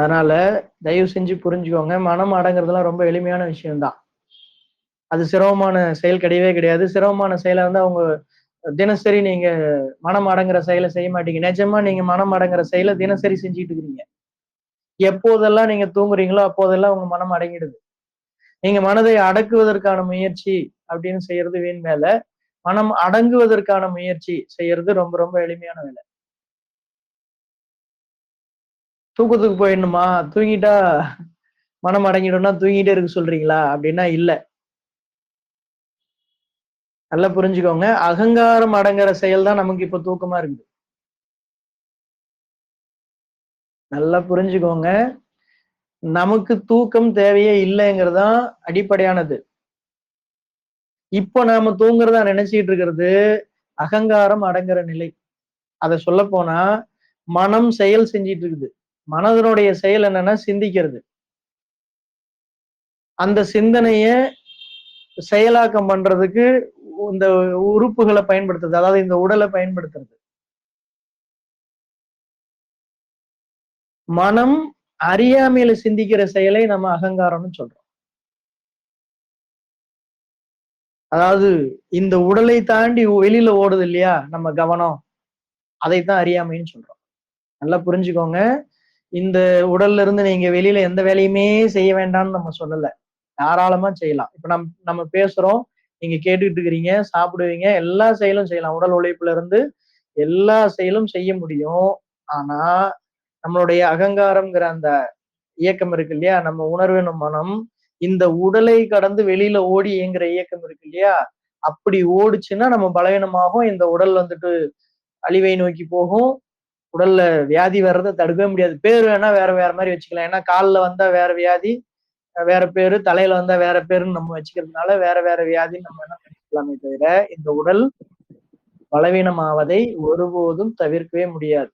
அதனால தயவு செஞ்சு புரிஞ்சுக்கோங்க. மனம் அடங்குறதுலாம் ரொம்ப எளிமையான விஷயம்தான் அது சிரமமான செயல் கிடையவே கிடையாது. சிரமமான செயலை வந்து அவங்க தினசரி நீங்க மனம் அடங்குற செயலை செய்ய மாட்டீங்க. நிஜமா நீங்க மனம் அடங்குற செயலை தினசரி செஞ்சுட்டு இருக்கிறீங்க. எப்போதெல்லாம் நீங்க தூங்குறீங்களோ, அப்போதெல்லாம் உங்க மனம் அடங்கிடுது. நீங்க மனதை அடக்குவதற்கான முயற்சி அப்படின்னு செய்யறது வீண் வேலை மனம் அடங்குவதற்கான முயற்சி செய்யறது ரொம்ப ரொம்ப எளிமையான வேலை. தூக்கத்துக்கு போயிடணுமா? தூங்கிட்டா மனம் அடங்கிடும்னா தூங்கிட்டே இருக்க சொல்றீங்களா? அப்படின்னா இல்ல. நல்லா புரிஞ்சுக்கோங்க. அகங்காரம் அடங்குற செயல் தான் நமக்கு இப்ப தூக்கமா இருக்குது. நல்லா புரிஞ்சுக்கோங்க. நமக்கு தூக்கம் தேவையே இல்லைங்கிறதான் அடிப்படையானது. இப்போ நாம தூங்குறதா நினைச்சிட்டு இருக்கிறது, அகங்காரம் அடங்குற நிலை. அத போனா மனம் செயல் செஞ்சிட்டு இருக்குது. மனதனுடைய செயல் என்னன்னா சிந்திக்கிறது. அந்த சிந்தனைய செயலாக்கம் பண்றதுக்கு இந்த உறுப்புகளை பயன்படுத்துறது அதாவது இந்த உடலை பயன்படுத்துறது. மனம் அறியாமையில சிந்திக்கிற செயலை நம்ம அகங்காரம்னு சொல்றோம். அதாவது இந்த உடலை தாண்டி வெளியில ஓடுது இல்லையா? நம்ம கவனம். அதைத்தான் அறியாமைன்னு சொல்றோம். நல்லா புரிஞ்சுக்கோங்க. இந்த உடல்ல இருந்து நீங்க வெளியில எந்த வேலையுமே செய்ய வேண்டாம்னு நம்ம சொல்லல. தாராளமா செய்யலாம். இப்ப நம் நம்ம பேசுறோம். நீங்க கேட்டுக்கிட்டு இருக்கிறீங்க, சாப்பிடுவீங்க, எல்லா செயலும் செய்யலாம். உடல் உழைப்புல இருந்து எல்லா செயலும் செய்ய முடியும். ஆனா, நம்மளுடைய அகங்காரம்ங்கிற அந்த இயக்கம் இருக்கு இல்லையா? நம்ம உணர்வினும் மனம், இந்த உடலை கடந்து வெளியில ஓடி இயங்குற இயக்கம் இருக்கு இல்லையா? அப்படி ஓடுச்சுன்னா நம்ம பலவீனமாகும். இந்த உடல் வந்துட்டு அழிவை நோக்கி போகும். உடல்ல வியாதி வர்றதை தடுக்கவே முடியாது. பேர் வேணா வேற வேற மாதிரி வச்சுக்கலாம். ஏன்னா கால்ல வந்தா வேற வியாதி, வேற பேரு, தலையில வந்தா வேற பேருன்னு நம்ம வச்சுக்கிறதுனால வேற வேற வியாதின்னு நம்ம என்ன பண்ணிக்கலாமே தவிர, இந்த உடல் பலவீனமாவதை ஒருபோதும் தவிர்க்கவே முடியாது.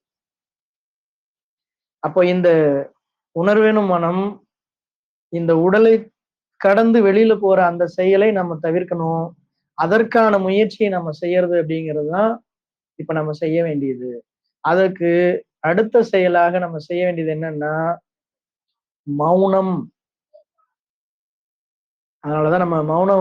அப்போ இந்த உணர்வெனும் மனம், இந்த உடலை கடந்து வெளியில போற அந்த செயலை நம்ம தவிர்க்கணும். அதற்கான முயற்சியை நம்ம செய்யறது அப்படிங்கிறது தான், இப்ப நம்ம செய்ய வேண்டியது. அதற்கு அடுத்த செயலாக நம்ம செய்ய வேண்டியது என்னன்னா மௌனம். அதனாலதான் நம்ம மௌனம்